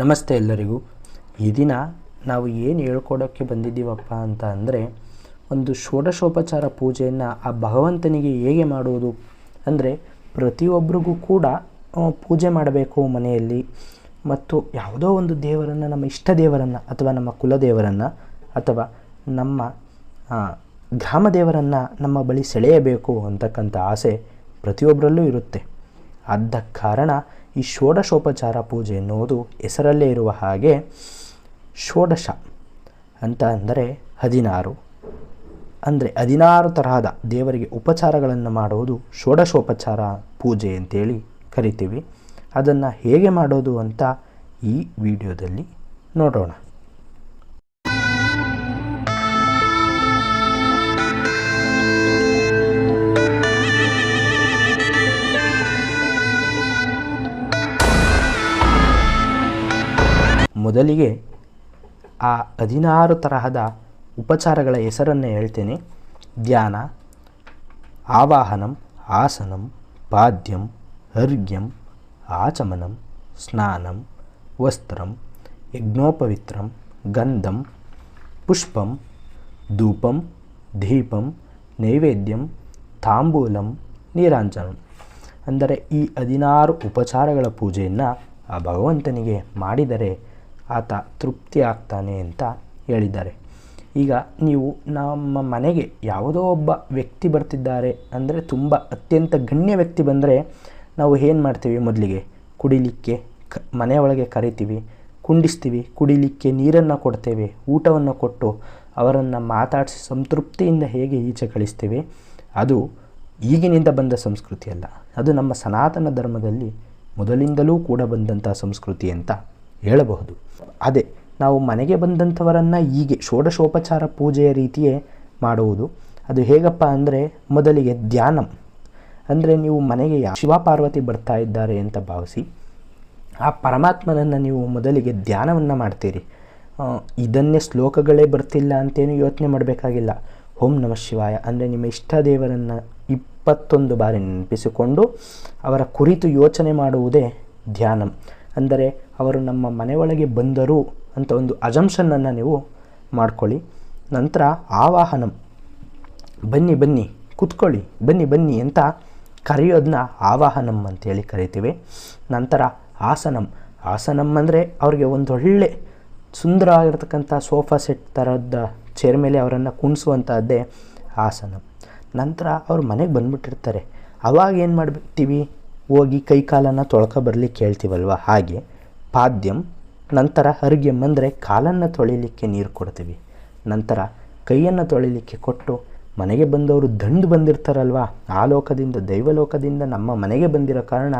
ನಮಸ್ತೆ ಎಲ್ಲರಿಗೂ. ಈ ದಿನ ನಾವು ಏನು ಹೇಳ್ಕೊಡೋಕ್ಕೆ ಬಂದಿದ್ದೀವಪ್ಪ ಅಂತ ಅಂದರೆ, ಒಂದು ಷೋಡಶೋಪಚಾರ ಪೂಜೆಯನ್ನು ಆ ಭಗವಂತನಿಗೆ ಹೇಗೆ ಮಾಡುವುದು ಅಂದರೆ ಪ್ರತಿಯೊಬ್ಬರಿಗೂ ಕೂಡ ಪೂಜೆ ಮಾಡಬೇಕು ಮನೆಯಲ್ಲಿ. ಮತ್ತು ಯಾವುದೋ ಒಂದು ದೇವರನ್ನು, ನಮ್ಮ ಇಷ್ಟ ದೇವರನ್ನು ಅಥವಾ ನಮ್ಮ ಕುಲದೇವರನ್ನು ಅಥವಾ ನಮ್ಮ ಗ್ರಾಮ ದೇವರನ್ನು ನಮ್ಮ ಬಳಿ ಸೆಳೆಯಬೇಕು ಅಂತಕ್ಕಂಥ ಆಸೆ ಪ್ರತಿಯೊಬ್ಬರಲ್ಲೂ ಇರುತ್ತೆ. ಆದ ಕಾರಣ ಈ ಷೋಡಶೋಪಚಾರ ಪೂಜೆ ಎನ್ನುವುದು ಹೆಸರಲ್ಲೇ ಇರುವ ಹಾಗೆ ಷೋಡಶ ಅಂತ ಅಂದರೆ ಹದಿನಾರು. ಅಂದರೆ ಹದಿನಾರು ತರಹದ ದೇವರಿಗೆ ಉಪಚಾರಗಳನ್ನು ಮಾಡುವುದು ಷೋಡಶೋಪಚಾರ ಪೂಜೆ ಅಂತೇಳಿ ಕರಿತೀವಿ. ಅದನ್ನು ಹೇಗೆ ಮಾಡೋದು ಅಂತ ಈ ವಿಡಿಯೋದಲ್ಲಿ ನೋಡೋಣ. ಮೊದಲಿಗೆ ಆ ಹದಿನಾರು ತರಹದ ಉಪಚಾರಗಳ ಹೆಸರನ್ನು ಹೇಳ್ತೇನೆ. ಧ್ಯಾನ, ಆವಾಹನಂ, ಆಸನಂ, ಪಾದ್ಯಂ ಅರ್ಘ್ಯಂ ಆಚಮನಂ, ಸ್ನಾನಂ, ವಸ್ತ್ರಂ, ಯಜ್ಞೋಪವಿತ್ರಂ, ಗಂಧಂ, ಪುಷ್ಪಂ, ಧೂಪಂ, ದೀಪಂ, ನೈವೇದ್ಯಂ, ತಾಂಬೂಲಂ, ನೀರಾಂಜನಂ. ಅಂದರೆ ಈ ಹದಿನಾರು ಉಪಚಾರಗಳ ಪೂಜೆಯನ್ನು ಆ ಭಗವಂತನಿಗೆ ಮಾಡಿದರೆ ಆತ ತೃಪ್ತಿ ಆಗ್ತಾನೆ ಅಂತ ಹೇಳಿದ್ದಾರೆ. ಈಗ ನೀವು ನಮ್ಮ ಮನೆಗೆ ಯಾವುದೋ ಒಬ್ಬ ವ್ಯಕ್ತಿ ಬರ್ತಿದ್ದಾರೆ ಅಂದರೆ ತುಂಬ ಅತ್ಯಂತ ಗಣ್ಯ ವ್ಯಕ್ತಿ ಬಂದರೆ ನಾವು ಏನು ಮಾಡ್ತೀವಿ ಮೊದಲಿಗೆ? ಕುಡಿಲಿಕ್ಕೆ ಕ ಮನೆಯೊಳಗೆ ಕರಿತೀವಿ, ಕುಂಡಿಸ್ತೀವಿ, ಕುಡಿಲಿಕ್ಕೆ ನೀರನ್ನು ಕೊಡ್ತೇವೆ, ಊಟವನ್ನು ಕೊಟ್ಟು ಅವರನ್ನು ಮಾತಾಡಿಸಿ ಸಂತೃಪ್ತಿಯಿಂದ ಹೇಗೆ ಈಚೆ ಕಳಿಸ್ತೇವೆ? ಅದು ಈಗಿನಿಂದ ಬಂದ ಸಂಸ್ಕೃತಿ ಅಲ್ಲ. ಅದು ನಮ್ಮ ಸನಾತನ ಧರ್ಮದಲ್ಲಿ ಮೊದಲಿಂದಲೂ ಕೂಡ ಬಂದಂಥ ಸಂಸ್ಕೃತಿ ಅಂತ ಹೇಳಬಹುದು. ಅದೇ, ನಾವು ಮನೆಗೆ ಬಂದಂಥವರನ್ನು ಹೀಗೆ ಷೋಡಶೋಪಚಾರ ಪೂಜೆಯ ರೀತಿಯೇ ಮಾಡುವುದು. ಅದು ಹೇಗಪ್ಪ ಅಂದರೆ, ಮೊದಲಿಗೆ ಧ್ಯಾನಂ. ಅಂದರೆ ನೀವು ಮನೆಗೆ ಯಾ ಶಿವ ಪಾರ್ವತಿ ಬರ್ತಾ ಇದ್ದಾರೆ ಅಂತ ಭಾವಿಸಿ, ಆ ಪರಮಾತ್ಮನನ್ನು ನೀವು ಮೊದಲಿಗೆ ಧ್ಯಾನವನ್ನು ಮಾಡ್ತೀರಿ. ಇದನ್ನೇ ಶ್ಲೋಕಗಳೇ ಬರ್ತಿಲ್ಲ ಅಂತೇನು ಯೋಚನೆ ಮಾಡಬೇಕಾಗಿಲ್ಲ. ಓಂ ನಮಃ ಶಿವಾಯ. ಅಂದರೆ ನಿಮ್ಮ ಇಷ್ಟ ದೇವರನ್ನು ಇಪ್ಪತ್ತೊಂದು ಬಾರಿ ನೆನಪಿಸಿಕೊಂಡು ಅವರ ಕುರಿತು ಯೋಚನೆ ಮಾಡುವುದೇ ಧ್ಯಾನಂ. ಅಂದರೆ ಅವರು ನಮ್ಮ ಮನೆ ಒಳಗೆ ಬಂದರು ಅಂತ ಒಂದು ಅಜಂಪ್ಷನ್ನನ್ನು ನೀವು ಮಾಡ್ಕೊಳ್ಳಿ. ನಂತರ ಆವಾಹನಂ. ಬನ್ನಿ ಬನ್ನಿ, ಕುತ್ಕೊಳ್ಳಿ, ಬನ್ನಿ ಬನ್ನಿ ಅಂತ ಕರೆಯೋದನ್ನ ಆವಾಹನಂ ಅಂತೇಳಿ ಕರಿತೀವಿ. ನಂತರ ಆಸನಂ. ಆಸನಂ ಅಂದರೆ ಅವ್ರಿಗೆ ಒಂದೊಳ್ಳೆ ಸುಂದರವಾಗಿರ್ತಕ್ಕಂಥ ಸೋಫಾ ಸೆಟ್ ಥರದ ಚೇರ್ ಮೇಲೆ ಅವರನ್ನು ಕುಣಿಸುವಂಥದ್ದೇ ಆಸನಂ. ನಂತರ ಅವ್ರು ಮನೆಗೆ ಬಂದುಬಿಟ್ಟಿರ್ತಾರೆ. ಅವಾಗ ಏನು ಮಾಡ್ಬಿಡ್ತೀವಿ ಹೋಗಿ ಕೈ ಕಾಲನ್ನು ತೊಳ್ಕೊ ಬರ್ಲಿಕ್ಕೆ ಹೇಳ್ತೀವಲ್ವ ಹಾಗೆ ಪಾದ್ಯಂ, ನಂತರ ಹರ್ಗ್ಯಂ ಅಂದರೆ ಕಾಲನ್ನು ತೊಳಿಲಿಕ್ಕೆ ನೀರು ಕೊಡ್ತೀವಿ. ನಂತರ ಕೈಯನ್ನು ತೊಳಿಲಿಕ್ಕೆ ಕೊಟ್ಟು ಮನೆಗೆ ಬಂದವರು ದಂಡು ಬಂದಿರ್ತಾರಲ್ವ? ಆ ಲೋಕದಿಂದ ದೈವಲೋಕದಿಂದ ನಮ್ಮ ಮನೆಗೆ ಬಂದಿರೋ ಕಾರಣ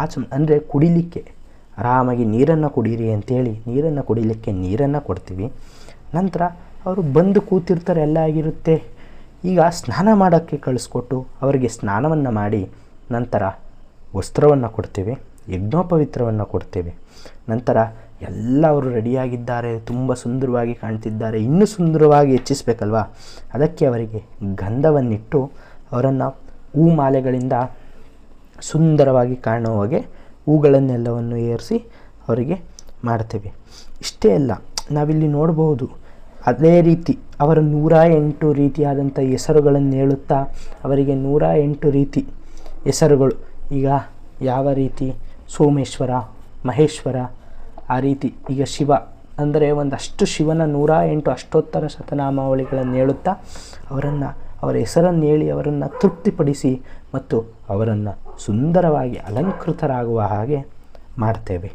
ಆಚ, ಅಂದರೆ ಕುಡಿಲಿಕ್ಕೆ, ಆರಾಮಾಗಿ ನೀರನ್ನು ಕುಡೀರಿ ಅಂತೇಳಿ ನೀರನ್ನು ಕುಡಿಲಿಕ್ಕೆ ನೀರನ್ನು ಕೊಡ್ತೀವಿ. ನಂತರ ಅವರು ಬಂದು ಕೂತಿರ್ತಾರೆ, ಎಲ್ಲ ಆಗಿರುತ್ತೆ. ಈಗ ಸ್ನಾನ ಮಾಡೋಕ್ಕೆ ಕಳಿಸ್ಕೊಟ್ಟು ಅವರಿಗೆ ಸ್ನಾನವನ್ನು ಮಾಡಿ ನಂತರ ವಸ್ತ್ರವನ್ನು ಕೊಡ್ತೇವೆ, ಯಜ್ಞೋಪವಿತ್ರವನ್ನು ಕೊಡ್ತೇವೆ. ನಂತರ ಎಲ್ಲ ಅವರು ರೆಡಿಯಾಗಿದ್ದಾರೆ, ತುಂಬ ಸುಂದರವಾಗಿ ಕಾಣ್ತಿದ್ದಾರೆ, ಇನ್ನೂ ಸುಂದರವಾಗಿ ಹೆಚ್ಚಿಸಬೇಕಲ್ವಾ? ಅದಕ್ಕೆ ಅವರಿಗೆ ಗಂಧವನ್ನಿಟ್ಟು ಅವರನ್ನು ಹೂ ಮಾಲೆಗಳಿಂದ ಸುಂದರವಾಗಿ ಕಾಣುವ ಹಾಗೆ ಹೂಗಳನ್ನೆಲ್ಲವನ್ನು ಏರಿಸಿ ಅವರಿಗೆ ಮಾಡ್ತೇವೆ. ಇಷ್ಟೇ ಅಲ್ಲ, ನಾವಿಲ್ಲಿ ನೋಡಬಹುದು, ಅದೇ ರೀತಿ ಅವರ ನೂರ ಎಂಟು ರೀತಿಯಾದಂಥ ಹೆಸರುಗಳನ್ನು ಹೇಳುತ್ತಾ ಅವರಿಗೆ ನೂರ ಎಂಟು ರೀತಿ ಹೆಸರುಗಳು ಈಗ ಯಾವ ರೀತಿ ಸೋಮೇಶ್ವರ, ಮಹೇಶ್ವರ, ಆ ರೀತಿ ಈಗ ಶಿವ ಅಂದರೆ ಒಂದಷ್ಟು ಶಿವನ ನೂರ ಎಂಟು ಅಷ್ಟೋತ್ತರ ಶತನಾಮಾವಳಿಗಳನ್ನು ಹೇಳುತ್ತಾ ಅವರನ್ನು, ಅವರ ಹೆಸರನ್ನು ಹೇಳಿ ಅವರನ್ನು ತೃಪ್ತಿಪಡಿಸಿ ಮತ್ತು ಅವರನ್ನು ಸುಂದರವಾಗಿ ಅಲಂಕೃತರಾಗುವ ಹಾಗೆ ಮಾಡ್ತೇವೆ.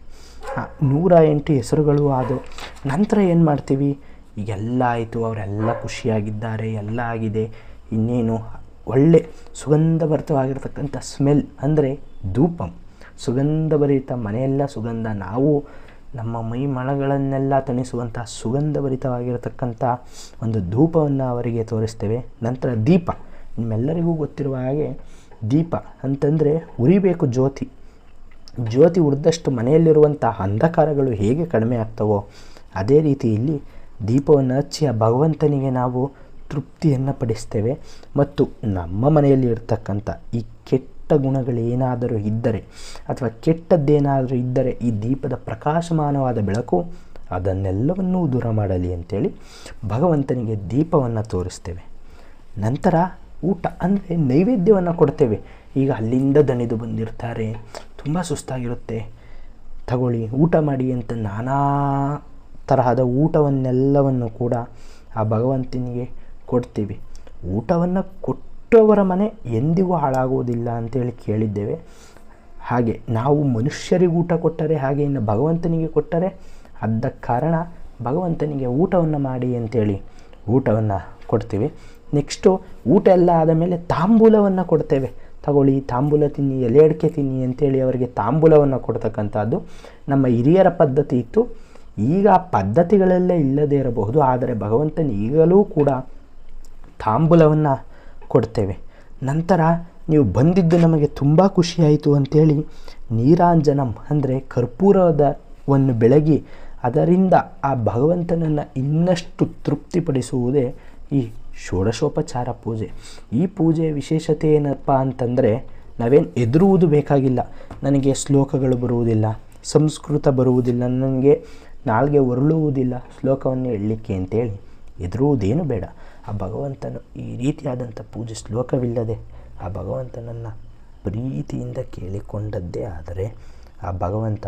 ನೂರ ಎಂಟು ಹೆಸರುಗಳು ಆದವು. ನಂತರ ಏನು ಮಾಡ್ತೀವಿ? ಈಗೆಲ್ಲ ಆಯಿತು, ಅವರೆಲ್ಲ ಖುಷಿಯಾಗಿದ್ದಾರೆ, ಎಲ್ಲ ಆಗಿದೆ. ಇನ್ನೇನು ಒಳ್ಳೆ, ಸುಗಂಧಭರಿತವಾಗಿರ್ತಕ್ಕಂಥ ಸ್ಮೆಲ್ ಅಂದರೆ ಧೂಪಂ. ಸುಗಂಧಭರಿತ ಮನೆಯೆಲ್ಲ ಸುಗಂಧ. ನಾವು ನಮ್ಮ ಮೈ ಮಳಗಳನ್ನೆಲ್ಲ ತಣಿಸುವಂಥ ಸುಗಂಧಭರಿತವಾಗಿರತಕ್ಕಂಥ ಒಂದು ಧೂಪವನ್ನು ಅವರಿಗೆ ತೋರಿಸ್ತೇವೆ. ನಂತರ ದೀಪ. ನಿಮ್ಮೆಲ್ಲರಿಗೂ ಗೊತ್ತಿರುವ ಹಾಗೆ ದೀಪ ಅಂತಂದರೆ ಉರಿಬೇಕು ಜ್ಯೋತಿ. ಜ್ಯೋತಿ ಉರಿದಷ್ಟು ಮನೆಯಲ್ಲಿರುವಂಥ ಅಂಧಕಾರಗಳು ಹೇಗೆ ಕಡಿಮೆ ಆಗ್ತವೋ, ಅದೇ ರೀತಿ ಇಲ್ಲಿ ದೀಪವನ್ನು ಹಚ್ಚಿ ಆ ಭಗವಂತನಿಗೆ ನಾವು ತೃಪ್ತಿಯನ್ನು ಪಡಿಸ್ತೇವೆ. ಮತ್ತು ನಮ್ಮ ಮನೆಯಲ್ಲಿ ಇರ್ತಕ್ಕಂಥ ಈ ಕೆಟ್ಟ ಗುಣಗಳೇನಾದರೂ ಇದ್ದರೆ ಅಥವಾ ಕೆಟ್ಟದ್ದೇನಾದರೂ ಇದ್ದರೆ ಈ ದೀಪದ ಪ್ರಕಾಶಮಾನವಾದ ಬೆಳಕು ಅದನ್ನೆಲ್ಲವನ್ನೂ ದೂರ ಮಾಡಲಿ ಅಂತೇಳಿ ಭಗವಂತನಿಗೆ ದೀಪವನ್ನು ತೋರಿಸ್ತೇವೆ. ನಂತರ ಊಟ ಅಂದರೆ ನೈವೇದ್ಯವನ್ನು ಕೊಡ್ತೇವೆ. ಈಗ ಅಲ್ಲಿಂದ ದಣಿದು ಬಂದಿರ್ತಾರೆ. ತುಂಬ ಸುಸ್ತಾಗಿರುತ್ತೆ. ತಗೊಳ್ಳಿ, ಊಟ ಮಾಡಿ ಅಂತ ನಾನಾ ತರಹದ ಊಟವನ್ನೆಲ್ಲವನ್ನು ಕೂಡ ಆ ಭಗವಂತನಿಗೆ ಕೊಡ್ತೀವಿ. ಊಟವನ್ನು ಕೊಟ್ಟವರ ಮನೆ ಎಂದಿಗೂ ಹಾಳಾಗುವುದಿಲ್ಲ ಅಂತೇಳಿ ಕೇಳಿದ್ದೇವೆ. ಹಾಗೆ ನಾವು ಮನುಷ್ಯರಿಗೆ ಊಟ ಕೊಟ್ಟರೆ ಹಾಗೆ ಇನ್ನು ಭಗವಂತನಿಗೆ ಕೊಟ್ಟರೆ ಅದ್ದ ಕಾರಣ ಭಗವಂತನಿಗೆ ಊಟವನ್ನು ಮಾಡಿ ಅಂತೇಳಿ ಊಟವನ್ನು ಕೊಡ್ತೀವಿ. ನೆಕ್ಸ್ಟು ಊಟ ಎಲ್ಲ ಆದ ಮೇಲೆ ತಾಂಬೂಲವನ್ನು ಕೊಡ್ತೇವೆ. ತಗೊಳ್ಳಿ, ತಾಂಬೂಲ ತಿನ್ನಿ, ಎಲೆ ಅಡಿಕೆ ತಿನ್ನಿ ಅಂತೇಳಿ ಅವರಿಗೆ ತಾಂಬೂಲವನ್ನು ಕೊಡ್ತಕ್ಕಂಥದ್ದು ನಮ್ಮ ಹಿರಿಯರ ಪದ್ಧತಿ ಇತ್ತು. ಈಗ ಆ ಪದ್ಧತಿಗಳಲ್ಲೇ ಇಲ್ಲದೇ ಇರಬಹುದು, ಆದರೆ ಭಗವಂತನ ಈಗಲೂ ಕೂಡ ತಾಂಬೂಲವನ್ನು ಕೊಡ್ತೇವೆ. ನಂತರ ನೀವು ಬಂದಿದ್ದು ನಮಗೆ ತುಂಬ ಖುಷಿಯಾಯಿತು ಅಂಥೇಳಿ ನೀರಾಂಜನಂ ಅಂದರೆ ಕರ್ಪೂರದವನ್ನು ಬೆಳಗಿ ಅದರಿಂದ ಆ ಭಗವಂತನನ್ನು ಇನ್ನಷ್ಟು ತೃಪ್ತಿಪಡಿಸುವುದೇ ಈ ಷೋಡಶೋಪಚಾರ ಪೂಜೆ. ಈ ಪೂಜೆಯ ವಿಶೇಷತೆ ಏನಪ್ಪ ಅಂತಂದರೆ ನಾವೇನು ಎದುರುವುದು ಬೇಕಾಗಿಲ್ಲ. ನನಗೆ ಶ್ಲೋಕಗಳು ಬರುವುದಿಲ್ಲ, ಸಂಸ್ಕೃತ ಬರುವುದಿಲ್ಲ, ನನಗೆ ನಾಲ್ಗೆ ಒರಳುವುದಿಲ್ಲ, ಶ್ಲೋಕವನ್ನು ಹೇಳಲಿಕ್ಕೆ ಅಂತೇಳಿ ಎದುರುವುದೇನು ಬೇಡ. ಆ ಭಗವಂತನು ಈ ರೀತಿಯಾದಂಥ ಪೂಜೆ ಶ್ಲೋಕವಿಲ್ಲದೆ ಆ ಭಗವಂತನನ್ನು ಪ್ರೀತಿಯಿಂದ ಕೇಳಿಕೊಂಡದ್ದೇ ಆದರೆ ಆ ಭಗವಂತ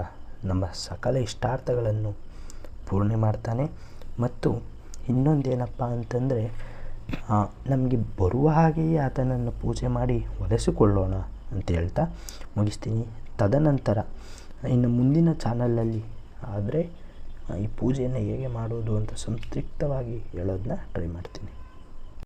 ನಮ್ಮ ಸಕಲ ಇಷ್ಟಾರ್ಥಗಳನ್ನು ಪೂರ್ಣೆ ಮಾಡ್ತಾನೆ. ಮತ್ತು ಇನ್ನೊಂದೇನಪ್ಪ ಅಂತಂದರೆ ನಮಗೆ ಬರುವ ಹಾಗೆಯೇ ಆತನನ್ನು ಪೂಜೆ ಮಾಡಿ ಒಲಿಸಿಕೊಳ್ಳೋಣ ಅಂತ ಹೇಳ್ತಾ ಮುಗಿಸ್ತೀನಿ. ತದನಂತರ, ಇನ್ನು ಮುಂದಿನ ಚಾನಲಲ್ಲಿ ಆದರೆ ಈ ಪೂಜೆಯನ್ನು ಹೇಗೆ ಮಾಡೋದು ಅಂತ ಸಂತೃಪ್ತವಾಗಿ ಹೇಳೋದನ್ನ ಟ್ರೈ ಮಾಡ್ತೀನಿ.